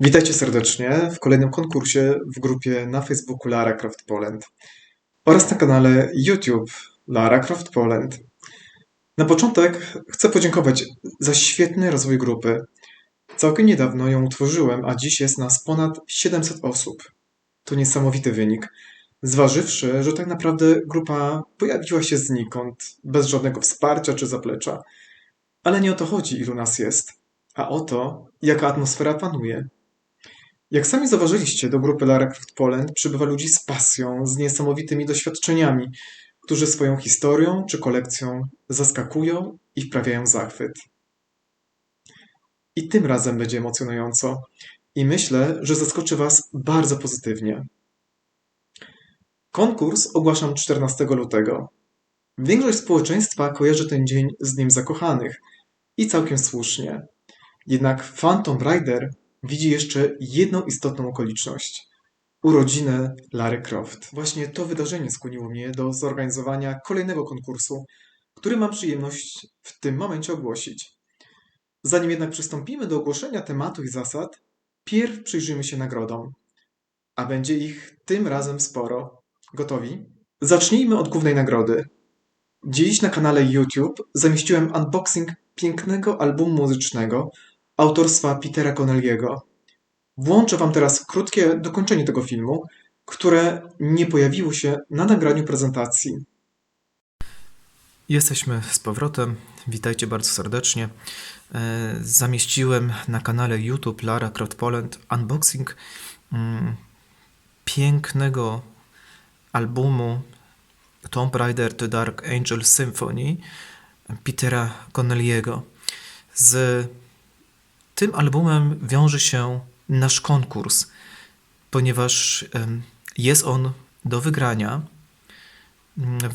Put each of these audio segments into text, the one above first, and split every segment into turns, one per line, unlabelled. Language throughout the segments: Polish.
Witajcie serdecznie w kolejnym konkursie w grupie na Facebooku Lara Croft Poland oraz na kanale YouTube Lara Croft Poland. Na początek chcę podziękować za świetny rozwój grupy. Całkiem niedawno ją utworzyłem, a dziś jest nas ponad 700 osób. To niesamowity wynik, zważywszy, że tak naprawdę grupa pojawiła się znikąd, bez żadnego wsparcia czy zaplecza. Ale nie o to chodzi, ilu nas jest, a o to, jaka atmosfera panuje. Jak sami zauważyliście, do grupy Lara Croft Poland przybywa ludzi z pasją, z niesamowitymi doświadczeniami, którzy swoją historią czy kolekcją zaskakują i wprawiają zachwyt. I tym razem będzie emocjonująco. I myślę, że zaskoczy Was bardzo pozytywnie. Konkurs ogłaszam 14 lutego. Większość społeczeństwa kojarzy ten dzień z Dniem Zakochanych i całkiem słusznie. Jednak Phantom Rider widzi jeszcze jedną istotną okoliczność urodziny Lary Croft. Właśnie to wydarzenie skłoniło mnie do zorganizowania kolejnego konkursu, który mam przyjemność w tym momencie ogłosić. Zanim jednak przystąpimy do ogłoszenia tematu i zasad, pierw przyjrzyjmy się nagrodom. A będzie ich tym razem sporo. Gotowi? Zacznijmy od głównej nagrody. Dziś na kanale YouTube zamieściłem unboxing pięknego albumu muzycznego autorstwa Petera Connelly'ego. Włączę Wam teraz krótkie dokończenie tego filmu, które nie pojawiło się na nagraniu prezentacji.
Jesteśmy z powrotem. Witajcie bardzo serdecznie. E, Zamieściłem na kanale YouTube Lara Croft Poland unboxing mm, pięknego albumu Tomb Raider The Dark Angel Symphony Petera Connelly'ego. Z tym albumem wiąże się nasz konkurs, ponieważ jest on do wygrania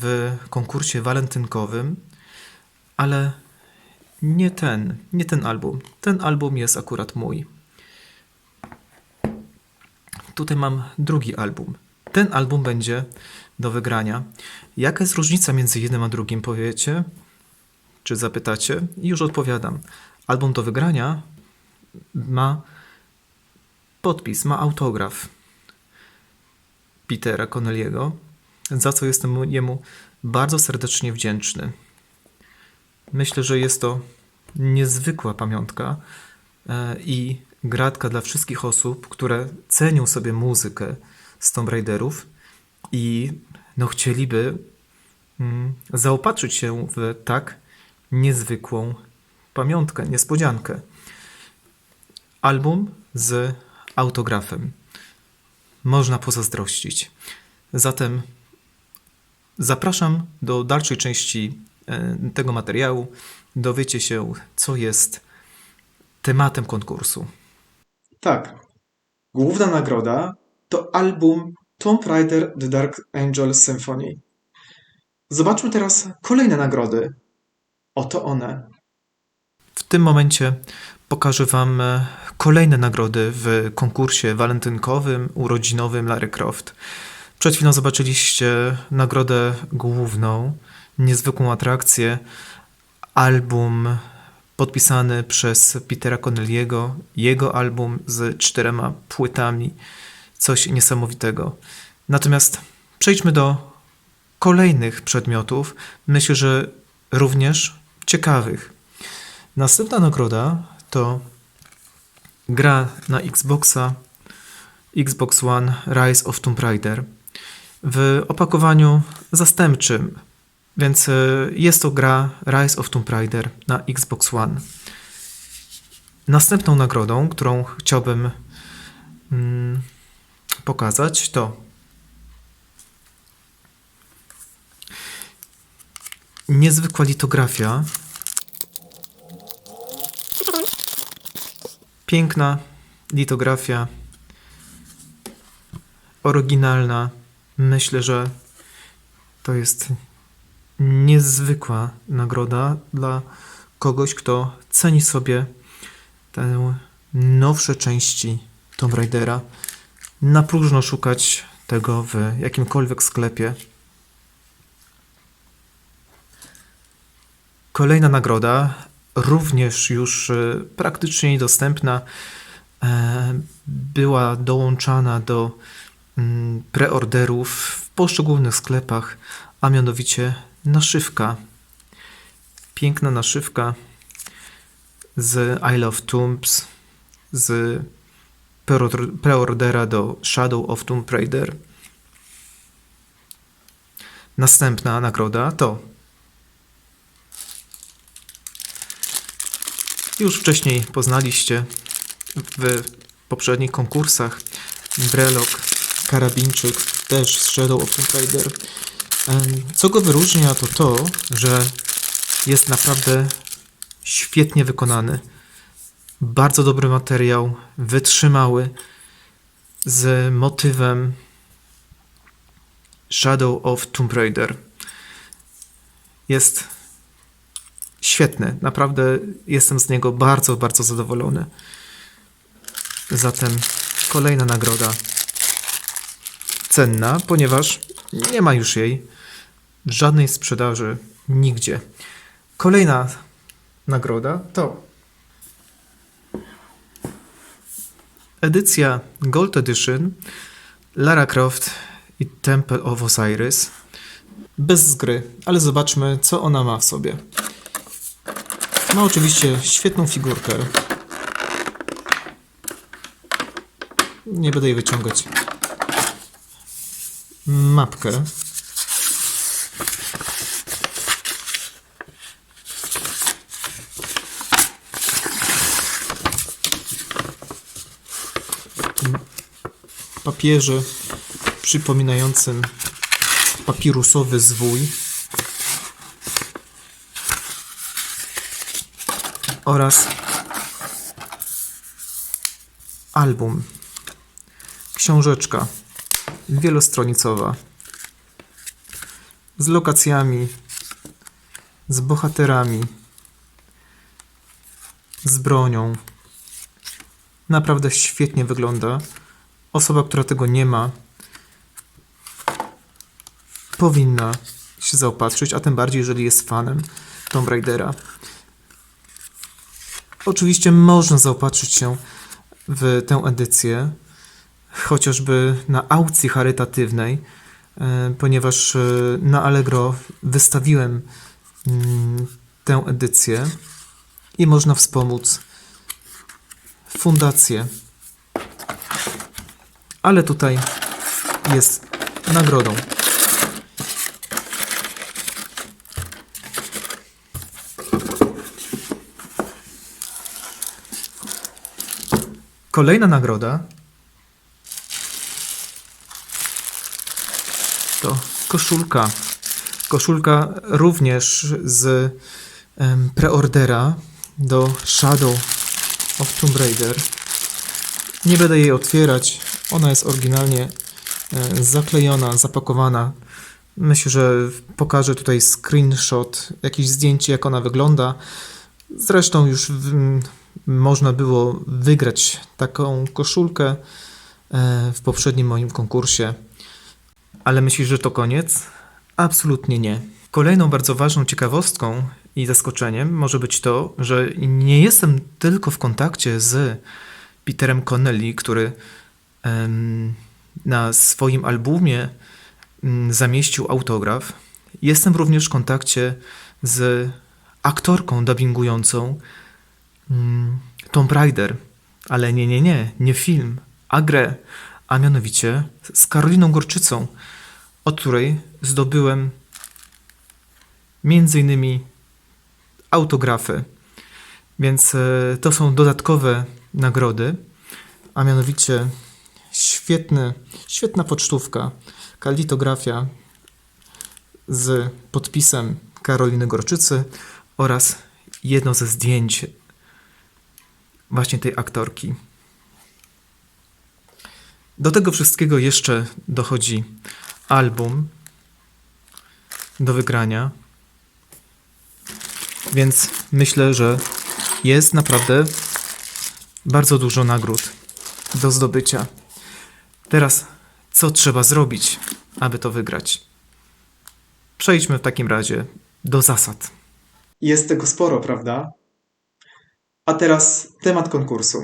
w konkursie walentynkowym, ale nie ten, nie ten album. Ten album jest akurat mój. Tutaj mam drugi album. Ten album będzie do wygrania. Jaka jest różnica między jednym a drugim, powiecie? Czy zapytacie? I już odpowiadam. Album do wygrania ma podpis, ma autograf Petera Connelly'ego, za co jestem mu- jemu bardzo serdecznie wdzięczny. Myślę, że jest to niezwykła pamiątka e, i gratka dla wszystkich osób, które cenią sobie muzykę z Tomb Raiderów i no, chcieliby mm, zaopatrzyć się w tak niezwykłą pamiątkę, niespodziankę. Album z autografem. Można pozazdrościć. Zatem zapraszam do dalszej części e, tego materiału. Dowiecie się, co jest tematem konkursu.
Tak, główna nagroda to album Tomb Raider The Dark Angel Symphony. Zobaczmy teraz kolejne nagrody. Oto one.
W tym momencie pokażę Wam e, kolejne nagrody w konkursie walentynkowym, urodzinowym Larry Croft. Przed chwilą zobaczyliście nagrodę główną, niezwykłą atrakcję, album podpisany przez Petera Connelly'ego, jego album z czterema płytami, coś niesamowitego. Natomiast przejdźmy do kolejnych przedmiotów, myślę, że również ciekawych. Następna nagroda to gra na Xboxa Xbox One Rise of Tomb Raider w opakowaniu zastępczym, więc e, jest to gra Rise of Tomb Raider na Xbox One. Następną nagrodą, którą chciałbym mm, pokazać, to niezwykła litografia Piękna litografia, oryginalna. Myślę, że to jest niezwykła nagroda dla kogoś, kto ceni sobie te nowsze części Tomb Raidera. Na próżno szukać tego w jakimkolwiek sklepie. Kolejna nagroda, również już e, praktycznie niedostępna, e, była dołączana do mm, preorderów w poszczególnych sklepach, a mianowicie naszywka. Piękna naszywka z I Love Tombs, z preor- preordera do Shadow of Tomb Raider. Następna nagroda to już wcześniej poznaliście w poprzednich konkursach Brelok, Karabinczyk, też z Shadow of Tomb Raider. Co go wyróżnia to to, że jest naprawdę świetnie wykonany. Bardzo dobry materiał, wytrzymały, z motywem Shadow of Tomb Raider. Jest świetny. Naprawdę jestem z niego bardzo, bardzo zadowolony. Zatem kolejna nagroda cenna, ponieważ nie ma już jej żadnej sprzedaży nigdzie. Kolejna nagroda to edycja Gold Edition Lara Croft i Temple of Osiris. Bez gry, ale zobaczmy, co ona ma w sobie. Ma oczywiście świetną figurkę. Nie będę jej wyciągać. Mapkę. papierze przypominającym papirusowy zwój oraz album, książeczka wielostronicowa z lokacjami, z bohaterami, z bronią. Naprawdę świetnie wygląda. Osoba, która tego nie ma, powinna się zaopatrzyć, a tym bardziej, jeżeli jest fanem Tomb Raidera. Oczywiście można zaopatrzyć się w tę edycję, chociażby na aukcji charytatywnej, e, ponieważ e, na Allegro wystawiłem mm, tę edycję i można wspomóc fundację. Ale tutaj jest nagrodą. Kolejna nagroda to koszulka. Koszulka również z em, preordera do Shadow of Tomb Raider. Nie będę jej otwierać. Ona jest oryginalnie e, zaklejona, zapakowana. Myślę, że pokażę tutaj screenshot, jakieś zdjęcie, jak ona wygląda. Zresztą już w, można było wygrać taką koszulkę e, w poprzednim moim konkursie. Ale myślisz, że to koniec? Absolutnie nie. Kolejną bardzo ważną ciekawostką i zaskoczeniem może być to, że nie jestem tylko w kontakcie z Peterem Connelly, który na swoim albumie mm, zamieścił autograf. Jestem również w kontakcie z aktorką dubbingującą mm, Tomb Raider, ale nie, nie, nie, nie film, a grę, a mianowicie z Karoliną Gorczycą, od której zdobyłem między innymi autografy. Więc e, to są dodatkowe nagrody, a mianowicie świetny, świetna pocztówka, kalitografia z podpisem Karoliny Gorczycy oraz jedno ze zdjęć właśnie tej aktorki. Do tego wszystkiego jeszcze dochodzi album do wygrania. Więc myślę, że jest naprawdę bardzo dużo nagród do zdobycia. Teraz, co trzeba zrobić, aby to wygrać? Przejdźmy w takim razie do zasad.
Jest tego sporo, prawda? A teraz temat konkursu.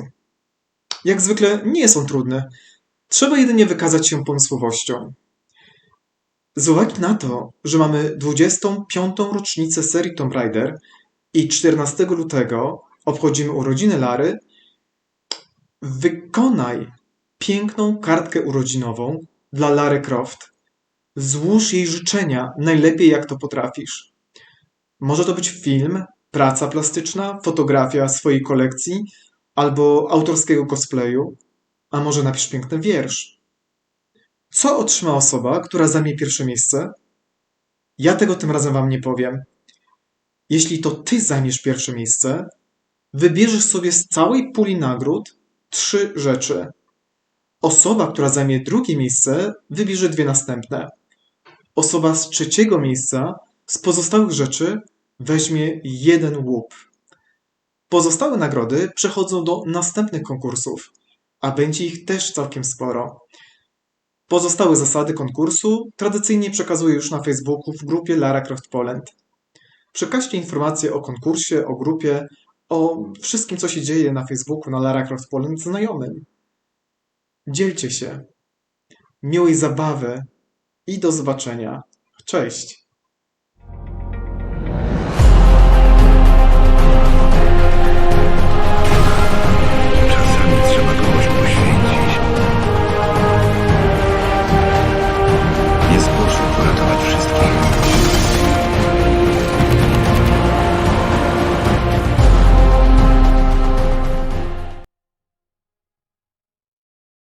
jak zwykle nie są trudne. Trzeba jedynie wykazać się pomysłowością. Z uwagi na to, że mamy 25. rocznicę serii Tomb Raider i 14 lutego obchodzimy urodziny Lary, wykonaj piękną kartkę urodzinową dla Lary Croft. Złóż jej życzenia najlepiej jak to potrafisz. Może to być film, praca plastyczna, fotografia swojej kolekcji albo autorskiego cosplayu, a może napisz piękny wiersz. Co otrzyma osoba, która zajmie pierwsze miejsce? Ja tego tym razem wam nie powiem. Jeśli to ty zajmiesz pierwsze miejsce, wybierzesz sobie z całej puli nagród trzy rzeczy. Osoba, która zajmie drugie miejsce, wybierze dwie następne. Osoba z trzeciego miejsca z pozostałych rzeczy weźmie jeden łup. Pozostałe nagrody przechodzą do następnych konkursów, a będzie ich też całkiem sporo. Pozostałe zasady konkursu tradycyjnie przekazuję już na Facebooku w grupie Lara Croft Poland. Przekażcie informacje o konkursie, o grupie, o wszystkim, co się dzieje na Facebooku na Lara Croft Poland znajomym. Dzielcie się. Miłej zabawy i do zobaczenia. Cześć.